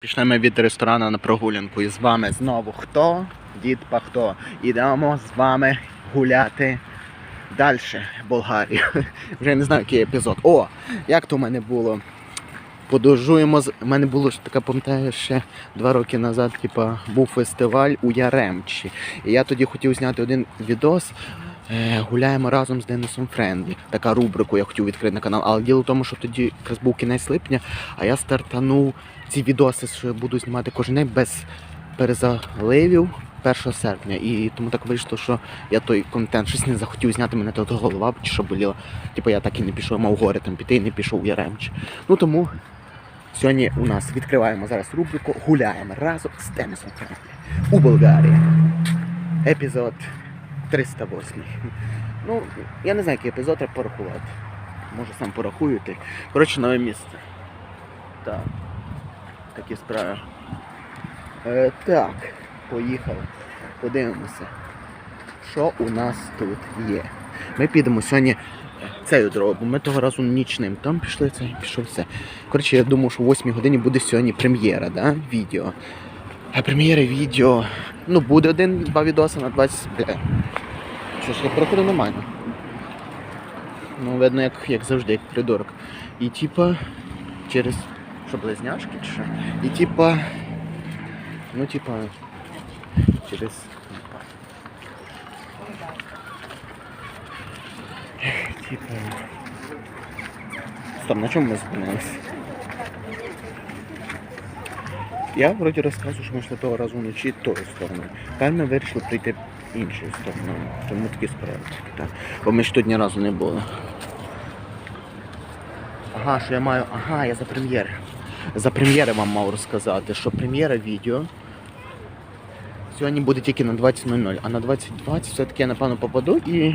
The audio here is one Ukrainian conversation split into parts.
Пішли ми від ресторану на прогулянку і з вами знову хто? Дід Пахто. Ідемо з вами гуляти далі Болгарію. Вже не знаю, який епізод. О, як то в мене було. Подорожуємо з. У мене було ж таке, пам'ятаю, ще два роки назад, типа, був фестиваль у Яремчі. І я тоді хотів зняти один відос. Е, гуляємо разом з Денисом Френдлі. Така рубрику я хотів відкрити на канал. Але діло в тому, що тоді якраз був кінець липня, а я стартанув ці відоси, що я буду знімати кожен день без перезаливів 1 серпня. І тому так вийшло, що я той контент щось не захотів зняти, мене то голова чи що боліла. Типу я так і не пішов, мав горе там піти і не пішов у Яремчі. Ну тому сьогодні у нас відкриваємо зараз рубрику Гуляємо разом з Денисом Френдлі у Болгарії. Епізод 308. Ну, я не знаю, який епізод треба порахувати. Може сам порахуєте. Коротше, нове місце. Так. Такі справи. Е, так, поїхали. Подивимося, що у нас тут є. Ми підемо сьогодні цією дорогою, бо ми того разу нічним. Там пішли це, пішов все. Коротше, я думав, що о 8 годині буде сьогодні прем'єра, да? відео. А прем'єра відео. Ну, буде один-два відоси на 20. Що ж, я проходу нормально. Ну, видно, як, як завжди, як придурок. І типа через. Що близняшки чи що? І типа. Ну, типа. Через. Типа. Стоп, на чому ми зупинилися? Я вроді розказую, що ми йшли того разу вночі тою стороною. Тепер ми вирішили прийти іншою стороною. Тому такі справи. Бо ми ж тут ні разу не були. Ага, що я маю. Ага, я за прем'єр. За прем'єри вам мав розказати, що прем'єра відео сьогодні буде тільки на 20.00, а на 20.20 все-таки я напевно попаду і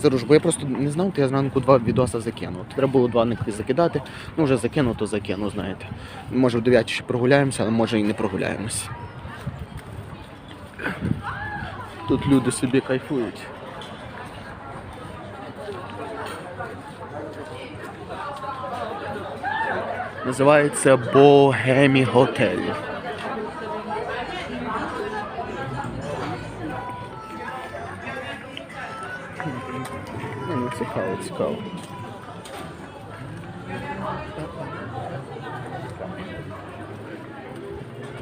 зарушу. Бо я просто не знав, то я зранку два відоси закинув. Треба було два них закидати. Ну вже закинув, то закинув, знаєте. Може в 9 ще прогуляємося, але може і не прогуляємося. Тут люди собі кайфують. Називається Богемі Готель. Цікаво, цікаво.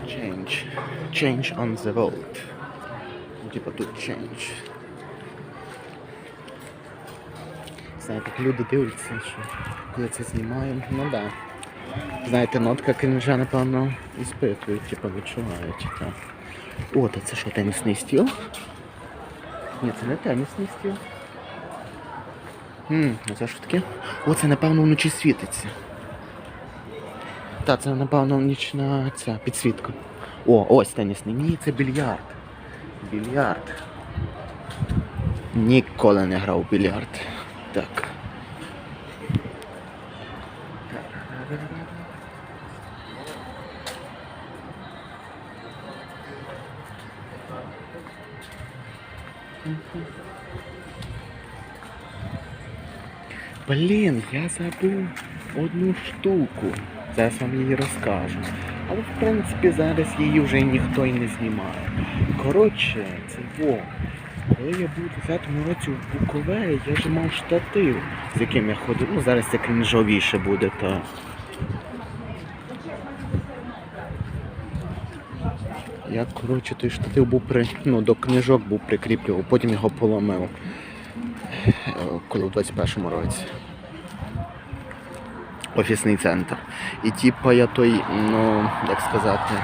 Change. Change on the road. Ну, Типа тут change. Знаєте, так люди дивляться, що коли це знімаємо, ну да. Знаєте, нотка крінжа, напевно, іспитують, типу відчувають. Так. О, то це що, тенісний стіл? Ні, це не тенісний стіл. Хм, а це що таке? О, це напевно вночі світиться. Та, це напевно нічна ця підсвітка. О, ось тенісний. Ні, це більярд. Більярд. Ніколи не грав у більярд. Так. Блін, я забув одну штуку. Зараз вам її розкажу. Але в принципі зараз її вже ніхто й не знімає. Коротше, це во. Коли я був у 10 році в Буковелі, я ж мав штатив, з яким я ходив. Ну зараз це крінжовіше буде, та. Я, коротше, той штатив був при. Ну, до книжок був прикріплював, потім його поломив. Коли в 21-му році. Офісний центр. І типа я той, ну, як сказати.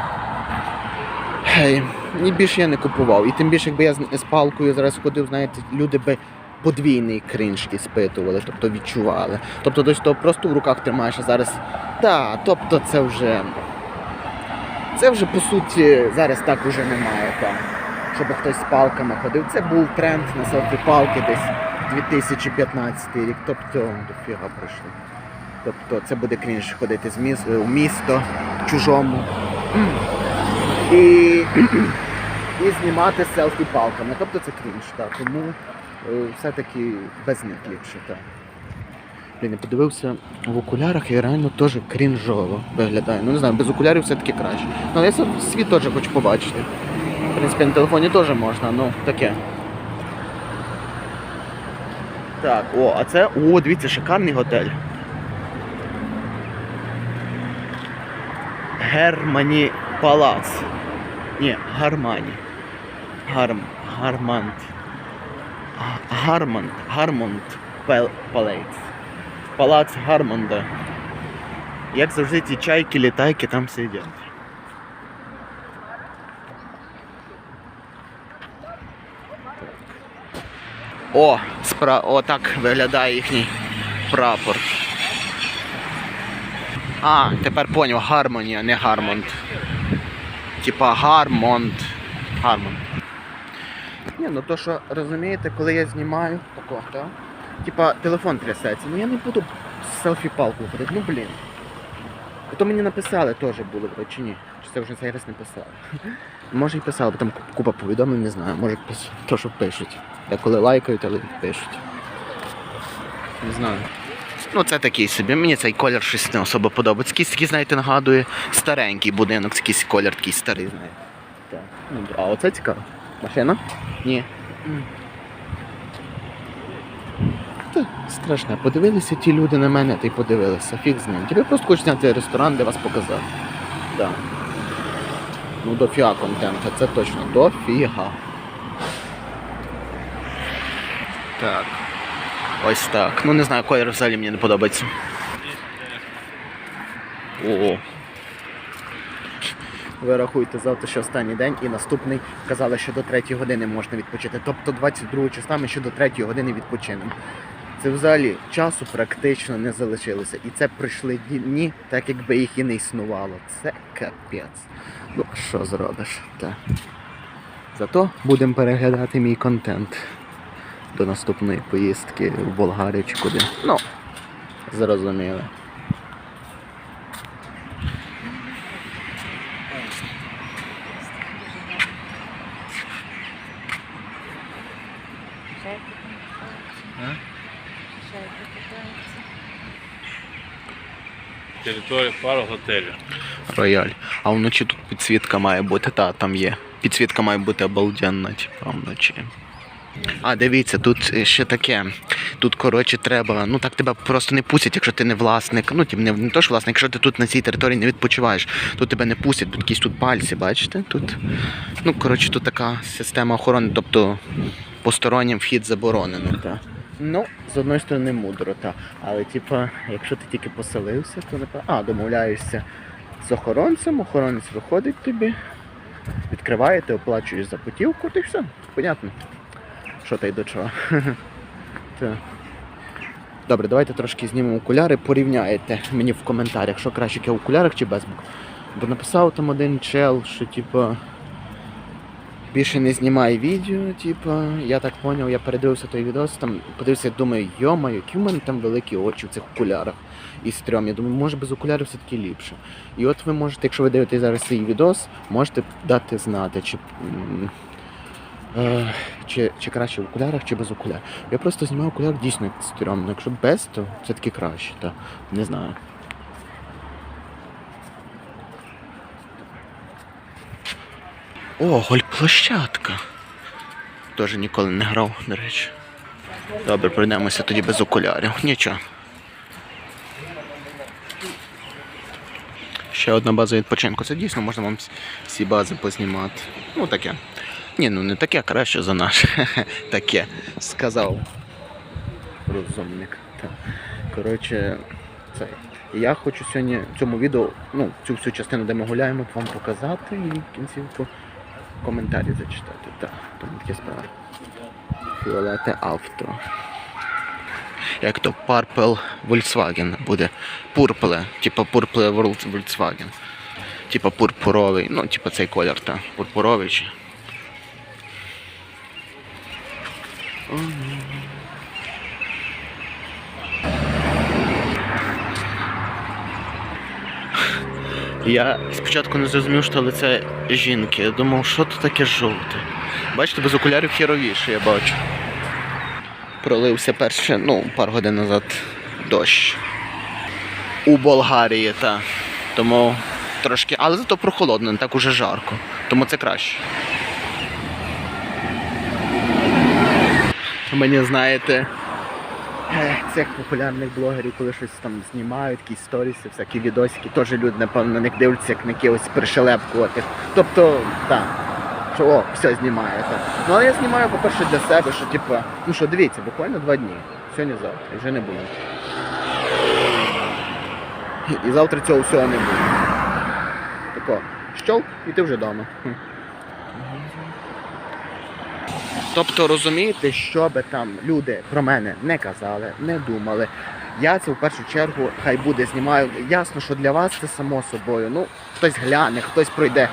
Гей, ні більше я не купував. І тим більше, якби я з, палкою зараз ходив, знаєте, люди би подвійний кринж іспитували, тобто відчували. Тобто десь то просто в руках тримаєш, а зараз. Так, тобто це вже. Це вже по суті зараз так уже немає, так. Щоб хтось з палками ходив. Це був тренд на селфі палки десь 2015 рік. Тобто дофіга пройшло. Тобто це буде крінж ходити з міс... у місто чужому. І, і знімати селфі палками. Тобто це крінж, так. Тому е, все-таки без них ліпше, так. Блін, я подивився в окулярах і реально теж крінжово виглядає. Ну не знаю, без окулярів все-таки краще. Ну, але я світ теж хочу побачити. В принципі, на телефоні теж можна, ну таке. Так, о, а це. О, дивіться, шикарний готель. Германі Палац. Ні, Гармані. Гарм. Гармант. Га- Гармонт. Гармонт Палац. Палац Гармонда. Як завжди ті чайки, літайки там сидять. О, спра... О, так виглядає їхній прапор. А, тепер поняв, гармонія, не гармонт. Типа гармонт. Гармонт. Ні, ну то що розумієте, коли я знімаю тако, так? Типа телефон трясеться, ну я не буду селфі-палку ходити, ну блін. А То мені написали теж було, чи ні? Чи це вже цей раз не писали? Може і писали, бо там купа повідомлень, не знаю, може то, що пишуть. Деколи лайкають, але пишуть. Не знаю. Ну, це такий собі. Мені цей колір щось не особо подобається. Якийсь такий, знаєте, нагадує старенький будинок, якийсь колір такий старий, знаєте. Так. Ну, а оце цікаво. Машина? Ні. Та страшне. Подивилися ті люди на мене, та й подивилися. Фіг з ним. Тебе просто хочу зняти ресторан, де вас показати. Так. Ну, дофіга контенту, це точно. Дофіга. Так. Ось так. Ну не знаю, колір взагалі мені не подобається. О. Ви рахуйте завтра, що останній день і наступний казали, що до 3 години можна відпочити. Тобто 22 числа ми ще до 3 години відпочинемо. Це взагалі часу практично не залишилося. І це прийшли дні, так якби їх і не існувало. Це капець. Ну, що зробиш? Так. Зато будемо переглядати мій контент до наступної поїздки в Болгарію чи куди. Ну, зрозуміло. Територія пару готелю. Рояль. А вночі тут підсвітка має бути, та там є. Підсвітка має бути обалденна, типа вночі. А, дивіться, тут ще таке. Тут, коротше, треба. Ну так тебе просто не пустять, якщо ти не власник. Ну, тим не, не то ж власник, якщо ти тут на цій території не відпочиваєш, то тебе не пустять, бо якісь тут пальці, бачите? Тут. Ну, коротше, тут така система охорони, тобто постороннім вхід заборонено. Та. Ну, з одної сторони, мудро, та. Але, типа, якщо ти тільки поселився, то не А, домовляєшся з охоронцем, охоронець виходить тобі, відкриває, ти оплачуєш за путівку, ти все, понятно. Що та й до чого. Добре, давайте трошки знімемо окуляри, порівняєте мені в коментарях, що краще в окулярах чи без бук. Бо написав там один чел, що типа більше не знімай відео, типа, я так поняв, я передивився той відос, там подивився, думаю, йома, які в мене там великі очі в цих окулярах і стрьом. Я думаю, може без окулярів все-таки ліпше. І от ви можете, якщо ви дивитесь зараз цей відос, можете дати знати, чи, е, чи, чи краще в окулярах, чи без окулярів. Я просто знімаю окуляр дійсно стрьомно. Якщо без, то все-таки краще, та не знаю. О, гольплощадка. Теж ніколи не грав, до речі. Добре, пройдемося тоді без окулярів. Нічого. Ще одна база відпочинку. Це дійсно можна вам всі бази познімати. Ну таке. Ні, ну не таке, краще за наше. Таке. Сказав. Розумник. Коротше, це. Я хочу сьогодні в цьому відео, ну, цю всю частину, де ми гуляємо, вам показати і кінцівку коментарі зачитати. Так, тому таке справа. Фіолете авто. Як то Purple Volkswagen буде. Purple, типа Purple Volkswagen. Типа пурпуровий, ну, типа цей колір, та пурпуровий. чи- Я спочатку не зрозумів, що лице жінки. Я думав, що це таке жовте. Бачите, без окулярів хіровіше, я бачу. Пролився перше, ну, пару годин назад дощ. У Болгарії, так. Тому трошки. Але зато прохолодно, не так уже жарко. Тому це краще. Мені знаєте, е, цих популярних блогерів, коли щось там знімають, якісь сторіси, всякі відосики, теж люди, напевно, на них дивляться, як на якихось пришелепкуватих. Тобто, так, що о, все знімає. Так. Ну але я знімаю, по-перше, для себе, що типу, ну що, дивіться, буквально два дні. Сьогодні завтра, і вже не буде. І завтра цього всього не буде. Тако, щолк, і ти вже вдома. Тобто розумієте, що би там люди про мене не казали, не думали. Я це в першу чергу хай буде знімаю. Ясно, що для вас це само собою. Ну, хтось гляне, хтось пройде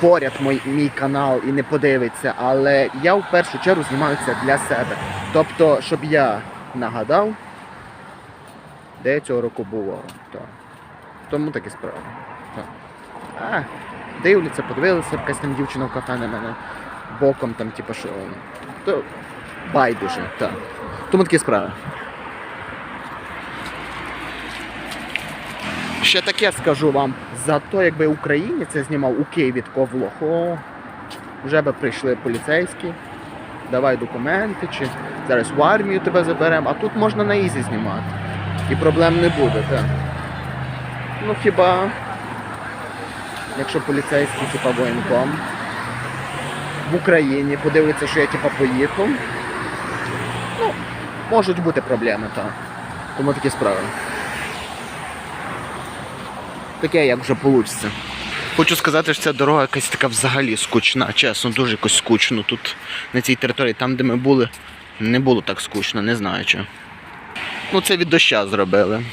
поряд мій, мій канал і не подивиться. Але я в першу чергу знімаю це для себе. Тобто, щоб я нагадав, де я цього року було. Так. Тому такі справи. Так. А, дивляться, подивилися, якась там дівчина в кафе на мене боком там, типу, що. То байдуже, так. Тому такі справи. Ще таке скажу вам, за то, якби Україні це знімав у Києві тако влог, вже би прийшли поліцейські, давай документи, чи зараз в армію тебе заберемо, а тут можна на ізі знімати. І проблем не буде, так. Ну хіба, якщо поліцейський, типа воєнком, в Україні подивиться, що я типа поїхав. Ну, можуть бути проблеми, так. Тому такі справи. Таке як вже вийде. Хочу сказати, що ця дорога якась така взагалі скучна, чесно, дуже якось скучно тут на цій території, там де ми були, не було так скучно, не знаю чого. Ну це від доща зробили.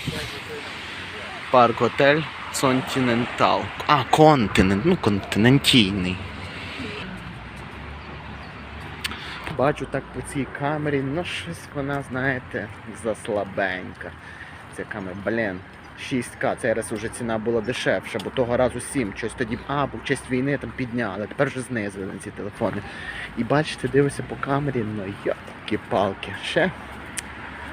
Парк готель Континентал. А, континент, ну континентійний. Бачу так по цій камері, ну щось вона, знаєте, заслабенька. Ця камера, блін, 6К, цей раз уже ціна була дешевша, бо того разу 7. Щось тоді, а, бо в честь війни там підняли, тепер вже знизили на ці телефони. І бачите, дивишся по камері, ну йотки палки ще.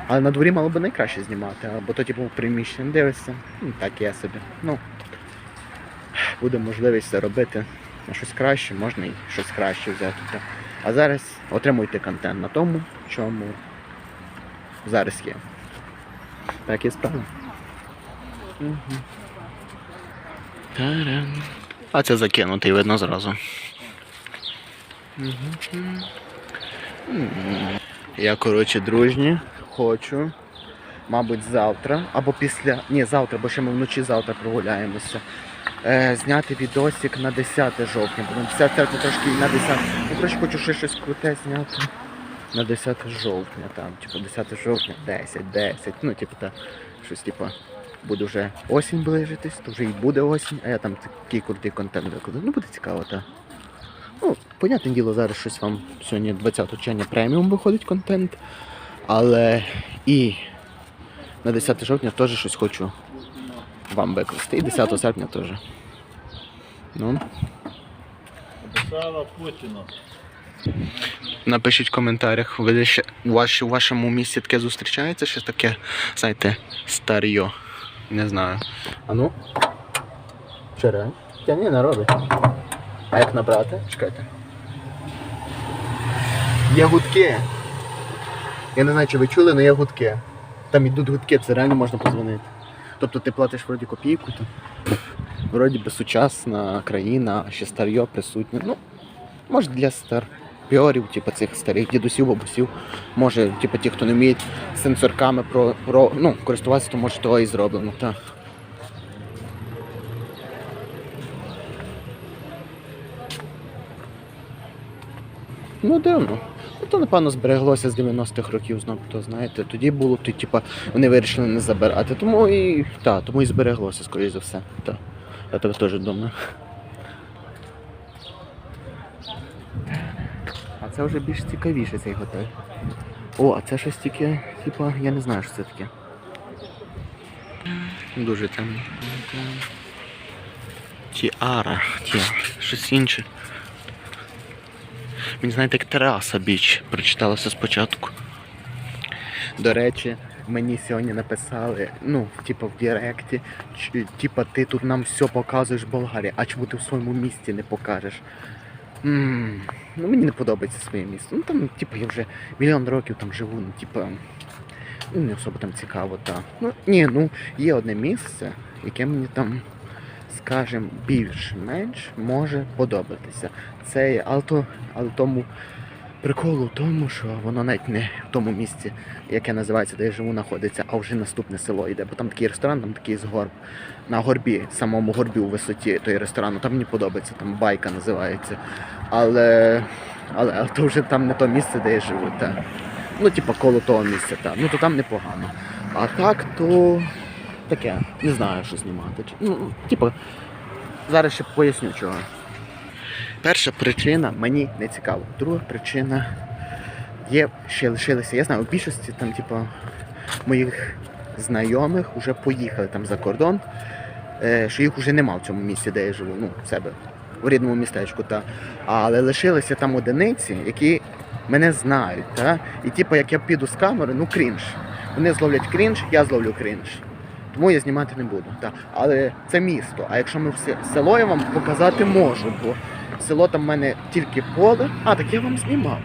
Але на дворі мало би найкраще знімати, або то типу приміщенні дивишся, ну так я собі. Ну, буде можливість заробити на щось краще, можна і щось краще взяти. А зараз отримуйте контент на тому, чому зараз є. Так і справа. Таран. А це закинутий, видно зразу. М. Я, коротше, дружні, хочу, мабуть, завтра або після. Ні, завтра, бо ще ми вночі завтра прогуляємося. Е, зняти відосик на 10 жовтня, бо на 10 серпня трошки на 10. Ну, коротше, хочу ще щось круте зняти. На 10 жовтня там, типу 10 жовтня, 10, 10. Ну, типу, та, щось типу, буде вже осінь ближитись, то вже і буде осінь, а я там такий крутий контент викладу. Ну, буде цікаво, так. Ну, понятне діло, зараз щось вам сьогодні 20 червня преміум виходить контент. Але і на 10 жовтня теж щось хочу вам викласти. І 10 серпня теж. Ну. Слава Путіну. Напишіть в коментарях, ви ще у ваш- у вашому місці таке зустрічається, щось таке, знаєте, старьо. Не знаю. А ну. Вчора. Я ні, не робить. А як набрати? Чекайте. Є гудки. Я не знаю, чи ви чули, але є гудки. Там йдуть гудки, це реально можна позвонити. Тобто ти платиш вроді копійку, то вроді би сучасна країна, ще старьо присутнє. Ну, може для старпіорів, типу цих старих дідусів, бабусів. Може, типу ті, хто не вміють сенсорками про, про ну, користуватися, то може того і зроблено. Так. Ну, дивно. Ну, то, напевно, збереглося з 90-х років знову, то знаєте, тоді було, то, типа, вони вирішили не забирати. Тому і, та, тому і збереглося, скоріш за все. Та. Я так теж думаю. А це вже більш цікавіше цей готель. О, а це щось таке, типа, я не знаю, що це таке. Дуже темно. Тіара, тіара, щось інше. Мені знаєте, як тераса біч прочиталося спочатку. До речі, мені сьогодні написали, ну, типа в Директі, ч- типа ти тут нам все показуєш в Болгарії, а чому ти в своєму місті не покажеш? м ну мені не подобається своє місто. Ну там, типу, я вже мільйон років там живу, ну, типа, ну не особо там цікаво, та. Ну, ні, ну, є одне місце, яке мені там, скажімо, більш-менш може подобатися. Це є, але, то, але тому прикол у тому, що воно навіть не в тому місці, яке називається, де я живу, знаходиться, а вже наступне село йде. Бо там такий ресторан, там такий з горб. На горбі, самому горбі у висоті той ресторан, ну, там мені подобається, там байка називається. Але, але, але то вже там не то місце, де я живу. Та. Ну, типа, коло того місця, та. ну то там непогано. А так, то таке, не знаю, що знімати. Ну, типа, зараз ще поясню чого. Перша причина мені не цікаво. Друга причина є ще лишилися. Я знаю, у більшості там, типу, моїх знайомих вже поїхали там за кордон, е, що їх вже нема в цьому місці, де я живу, ну, в себе, в рідному містечку. Та. Але лишилися там одиниці, які мене знають. Та? І типу, як я піду з камери, ну крінж. Вони зловлять крінж, я зловлю крінж. Тому я знімати не буду. Та. Але це місто. А якщо ми все село я вам показати можу, бо село там в мене тільки поле. А, так я вам знімав.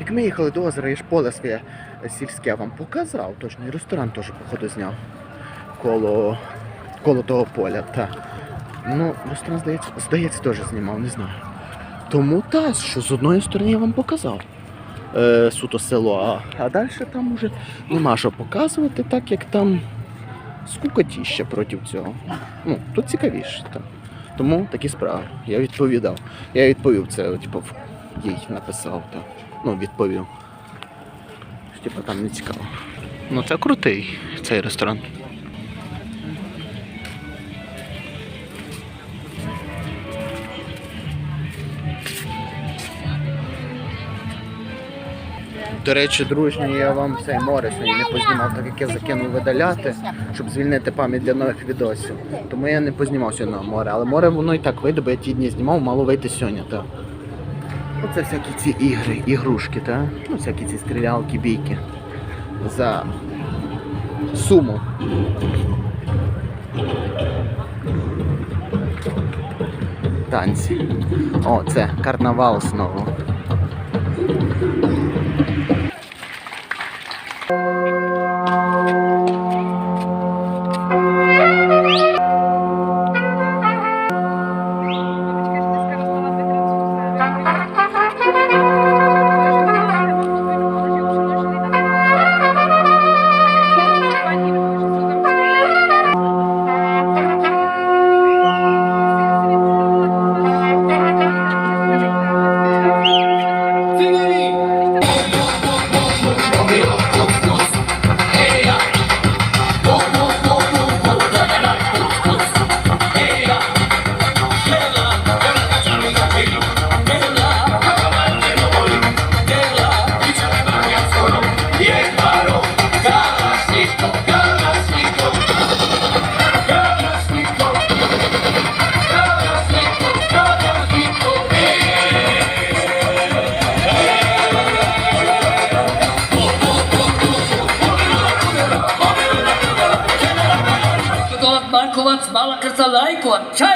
Як ми їхали до озера, я ж поле своє сільське вам показав, точно, і ресторан теж, походу, зняв коло, коло того поля. Та. Ну, ресторан, здається, здається, теж знімав, не знаю. Тому та, що з одної сторони я вам показав. Е, суто село, а, а далі там уже нема що показувати, так як там скукотіще проти цього. Ну, тут цікавіше. Так. Тому такі справи. Я відповідав. Я відповів це, типу, їй написав. Так. Ну, відповів. Типу, там не цікаво. Ну це крутий цей ресторан. До речі, дружні, я вам цей море сьогодні не познімав, так як я закинув видаляти, щоб звільнити пам'ять для нових відосів. Тому я не познімав сьогодні море. Але море воно і так вийде, бо я ті дні знімав, мало вийти сьогодні. Так. Оце всякі ці ігри, ігрушки, так? Ну, всякі ці стрілялки, бійки. За суму. Танці. О, це карнавал знову. ใช่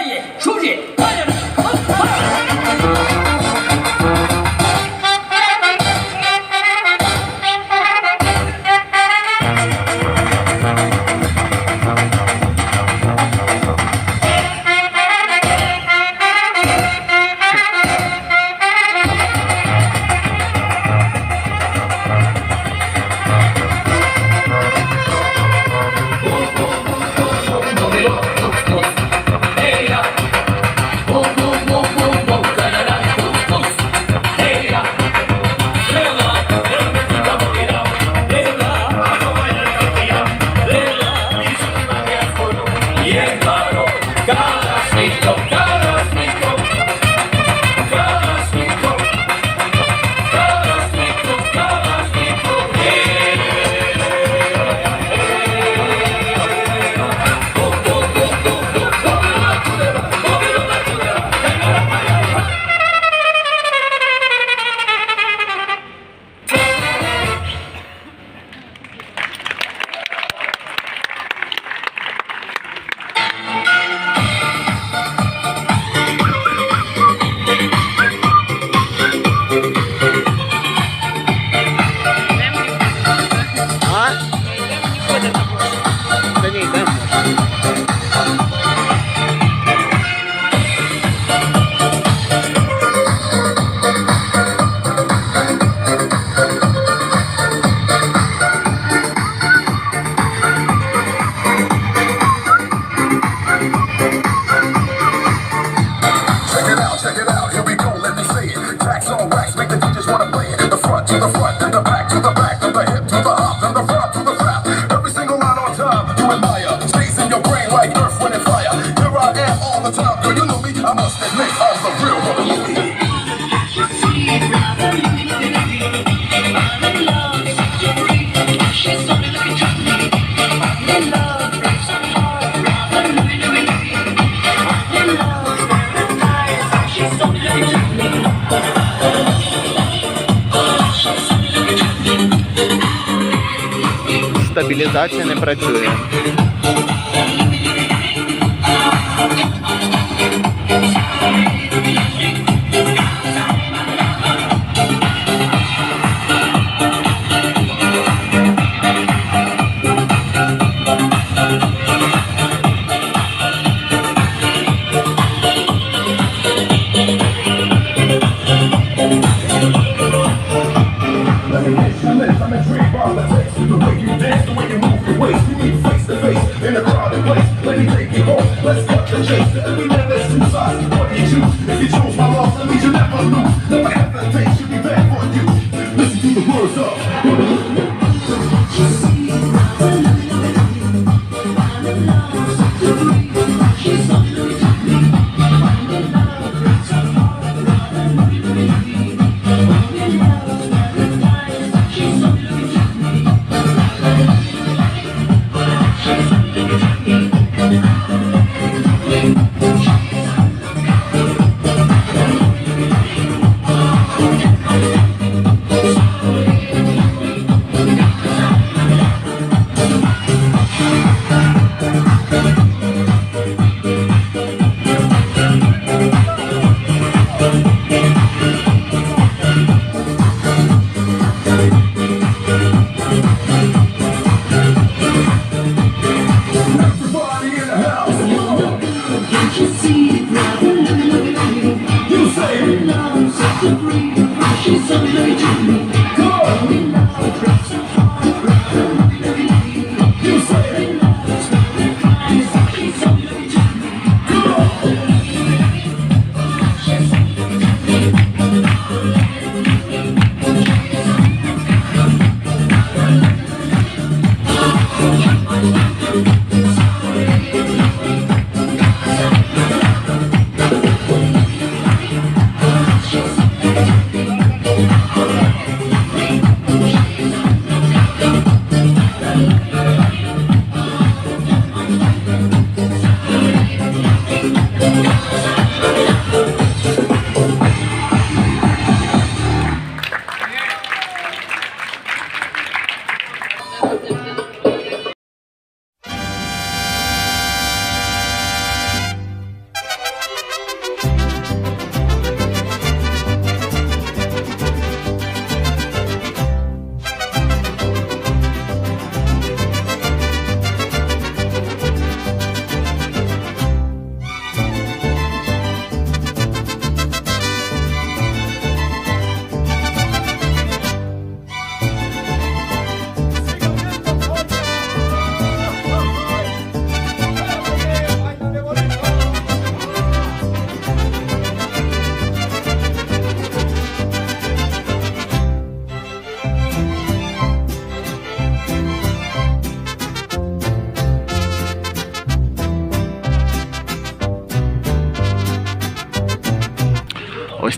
Стабілізація не працює.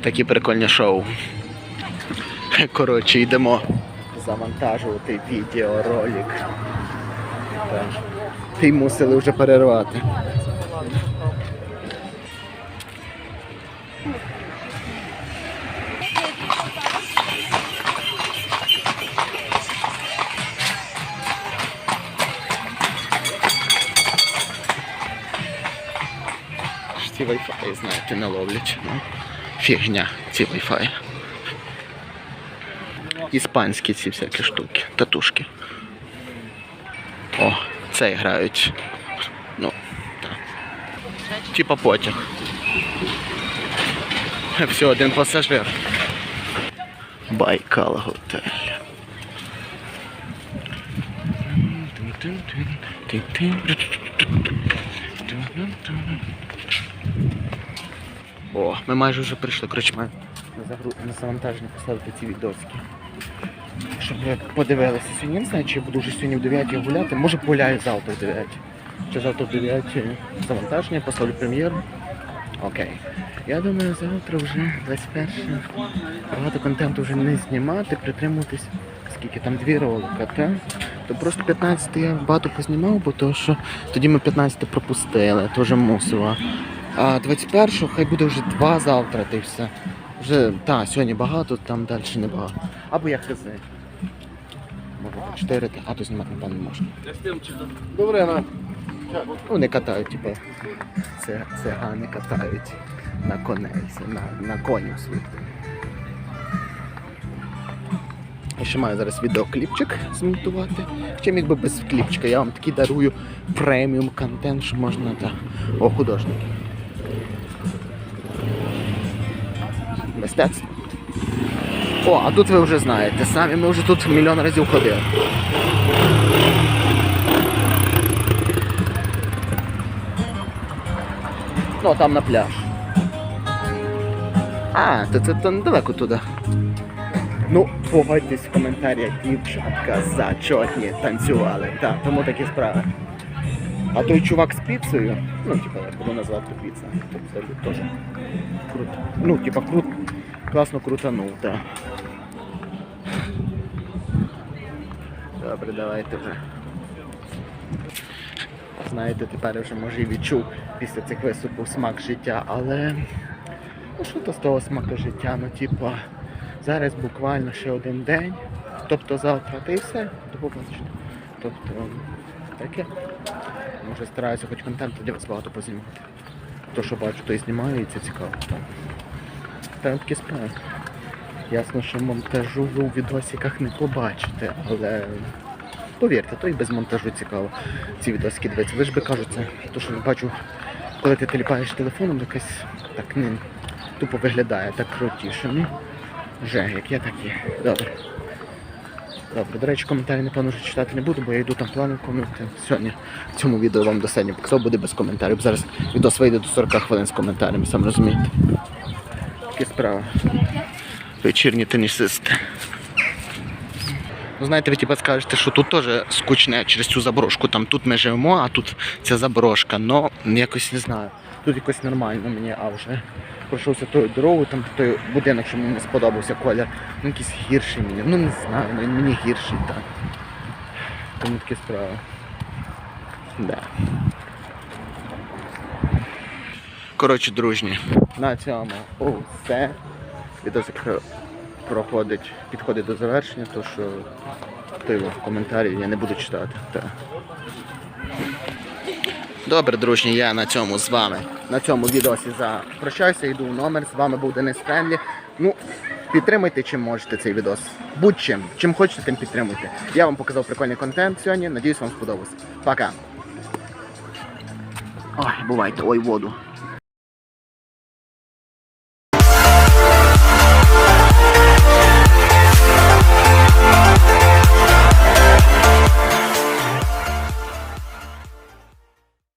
Такі прикольні шоу. Коротше, йдемо завантажувати відеоролик. Ти мусили вже перервати. Ці Wi-Fi, знаєте, не ловлять. Ну, фігня, ці Wi-Fi. Іспанські ці всякі штуки, татушки. О, це грають. Ну, так. Типа потяг. Все, один пасажир. Байкал готель. О, ми майже вже прийшли, коротше, ми на, завантаження поставити ці відосики. Щоб ви подивилися сьогодні, не знаю, чи я буду вже сьогодні в 9 гуляти, може погуляю завтра в 9. Чи завтра в 9 завантаження, поставлю прем'єру. Окей. Я думаю, завтра вже 21 багато контенту вже не знімати, притримуватись. Скільки там дві ролика, так? То просто 15 я багато познімав, бо то, що тоді ми 15 пропустили, то вже. А 21 хай буде вже два завтра, й все. Вже, так, сьогодні багато, там далі не багато. Або як хз. Може по 4, а то знімати напевно не можна. Добре, на. Ну, не катають, типу. Це цигани катають на коней, на, на конях своїх. Я ще маю зараз відеокліпчик змонтувати. Ще міг би без кліпчика. Я вам такий дарую преміум контент, що можна та. О, художники. Мистецтво. О, а тут ви вже знаєте самі, ми вже тут мільйон разів ходили. Ну, там на пляж. А, то це недалеко туди. Ну, погодьтесь в коментарях, дівчатка зачотні танцювали. Так, тому такі справи. А той чувак з піцею, ну, типа, я буду назвати піца, це теж круто. Ну, типа, крут, класно крутанув, так. Добре, давайте вже. Знаєте, тепер я вже може і відчув після цих виступів смак життя, але ну що то з того смаку життя? Ну, типа, зараз буквально ще один день, тобто завтра, та і все, побачення. Тобто, таке. Може стараюся хоч контенту для вас багато познімати. То, що бачу, то і знімаю, і це цікаво. Та такі. Ясно, що монтажу ви у відосиках не побачите, але повірте, то і без монтажу цікаво ці відосики дивитися. Ви ж би кажуть, це то, що я бачу, коли ти теліпаєш телефоном, якось так не тупо виглядає, так крутіше. Ну, вже, як є, так є. Добре. Добре, до речі, коментарі, напевно, вже читати не буду, бо я йду там плани виконувати. Сьогодні в цьому відео вам достатньо показав, буде без коментарів. Зараз відос вийде до 40 хвилин з коментарями, сам розумієте. Такі справи. Вечірні тенісисти. Ну, знаєте, ви типа скажете, що тут теж скучне через цю заброшку. Там тут ми живемо, а тут ця заброшка. Но якось не знаю. Тут якось нормально мені, а вже пройшовся тою дорогою, там той будинок, що мені не сподобався колір. Ну якийсь гірший мені. Ну не знаю, ну, мені гірший так. Тому такі справи. Да. Коротше, дружні, на цьому все. Відосик проходить, підходить до завершення, то що той от коментарі я не буду читати. Та. Добре, дружні, я на цьому з вами. На цьому відосі запрощаюся, йду в номер. З вами був Денис Френлі. Ну, підтримуйте чим можете цей відос. Будь-чим. Чим хочете, тим підтримуйте. Я вам показав прикольний контент сьогодні. Надіюсь, вам сподобався. Пока. Ой, бувайте, ой, воду.